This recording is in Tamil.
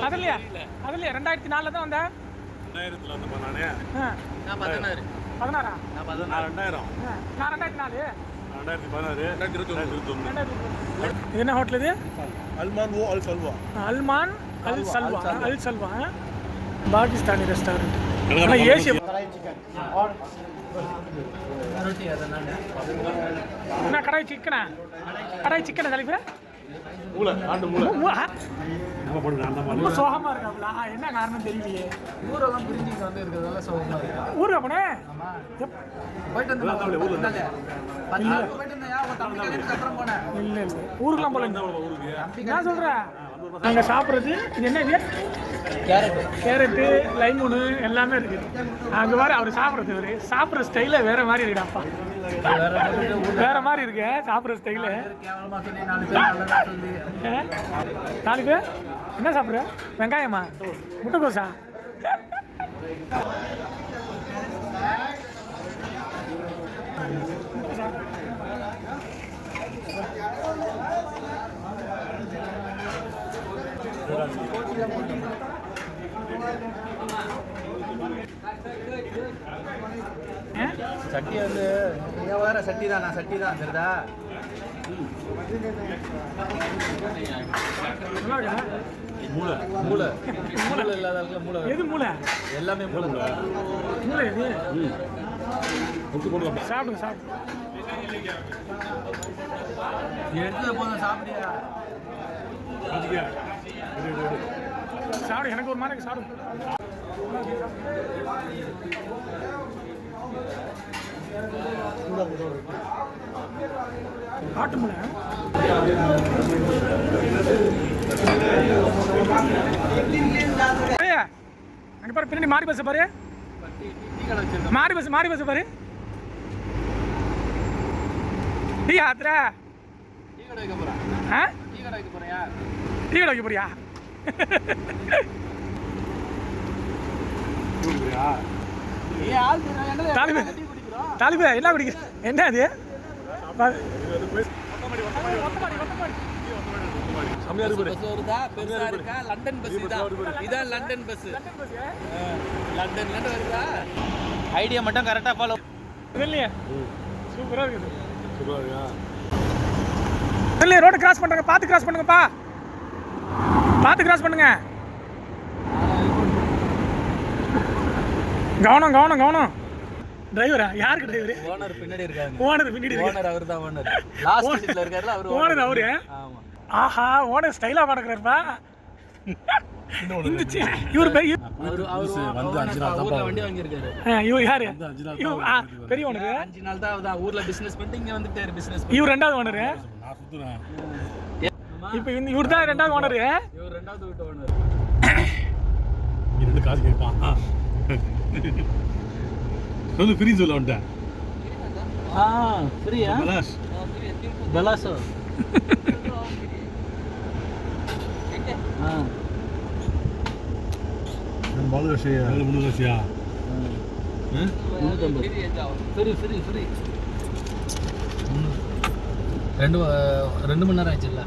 அதுலையா அதுலையா ரெண்டாயிரத்தி நாலில் தான் வந்தேன் ரெண்டாயிரத்துல வந்தப்ப நானே ஆ, நான் பதினாறு. பதினாறா? நான் பதினாறு. ரெண்டாயிரம். நான் ரெண்டாயிரத்தி நாலு? ரெண்டாயிரத்தி பதினாறு. ரெண்டாயிரத்தி இருபத்தி ரெண்டாயிரத்தி என்ன ஹோட்டல் இது? Almaan oh Al Salwa. Almaan Al Salwa Al Salwa? Pakistani restaurant ஆனால் ஏசிய என்ன கடாய் சிக்கனா? கடாய் சிக்கனா தலைப்பு? மூளை ஆண்டு மூளை. நான் ரொம்ப சோகமா இருக்காப்ல என்ன காரணம் தெரியலையே. ஊரெல்லாம் பிரிஞ்சு இங்க வந்து இருக்கிறதால சோகமா இருக்கு. ஊருக்கு போனே? ஆமா. எப்- போயிட்டு வந்து ஊர்ல இல்ல. ஊருக்குலாம் போல ஊருக்கு. என்ன சொல்ற நாங்க சாப்பிட்றது இது என்ன கேரட்டு. லைமூனு எல்லாமே இருக்கு. அங்கே மாதிரி அவர் சாப்பிட்றது இவர். சாப்பிட்ற ஸ்டைல வேற மாதிரி இருக்குடாப்பா வேற மாதிரி இருக்கு சாப்பிட்ற ஸ்டைலு கேவலமா நாலு பேர்? என்ன சாப்பிட்ற? வெங்காயமா? முட்டைக்கோசா? ஆ? சட்டி வந்து என் வேற சட்டி தான் நான் சட்டி தான் இருக்கா? மூளை. மூளை. மூளை. இல்லாத மூளை எது மூளை? எல்லாமே மூளை மூளை எது? கொடுத்து போடுங்க சாப்பிடுங்க சாப்பிடுங்க. எடுத்து போதும் சாப்பிடியா சாப்பிடு எனக்கு ஒரு மாதிரி சாப்பிடு. அங்க பாரு பின்னாடி மாறி பஸ் பாரு மாறி பஸ் மாறி பஸ் பாரு டீ ஆத்துற டீ கடை வைக்க போறேன் டீ கடை வைக்க போறியா டீ கடை வைக்க போறியா தாலிபு தாலிபு என்ன குடிக்கிற? என்ன அது? லண்டன் பஸ் இதான். லண்டன் பஸ் லண்டன் பஸ், ஏ? லண்டன்ல வருதா? ஐடியா மட்டும் கரெக்டா ஃபாலோ இல்லையே சூப்பரா இருக்குது. சூப்பரா இருக்கா? இல்லையே ரோடு கிராஸ் பண்றாங்க பார்த்து கிராஸ் பண்ணுங்கப்பா. பார்த்து கிராஸ் பண்ணுங்க. கவனம் கவனம் கவனம். டிரைவரா யாருக்கு டிரைவரு ஓனர் பின்னாடி இருக்காங்க ஓனர் பின்னாடி. ஓனர் அவர் தான் ஓனர் லாஸ்ட் சீட்ல இருக்காருல அவர் ஓனர் அவரு. ஆமா. ஆஹா ஓனர் ஸ்டைலா படக்குறாருப்பா. இந்த சி- இவர் பெரிய இவர் யாரு? பெரிய ஓனரு அஞ்சு நாள் தான் ஊர்ல பிசினஸ் பண்ணிட்டு இங்க வந்துட்டாரு பிசினஸ் இவர் ரெண்டாவது ஓனரு நான் சுத்துறேன். இப்போ இவர் தான் ரெண்டாவது ஓனரு இவர் ரெண்டாவது வீட்டு ஓனர் ரெண்டு காசு கேட்பான். சொல்லு ஃப்ரீ சொல்ல வந்துட்டேன் ஆ ஃப்ரீயா பலாஷ் பலாசோ ஆ பாலு ஃப்ரீ ஃப்ரீ ஃப்ரீ ரெண்டு ரெண்டு மணி நேரம் ஆச்சுல்ல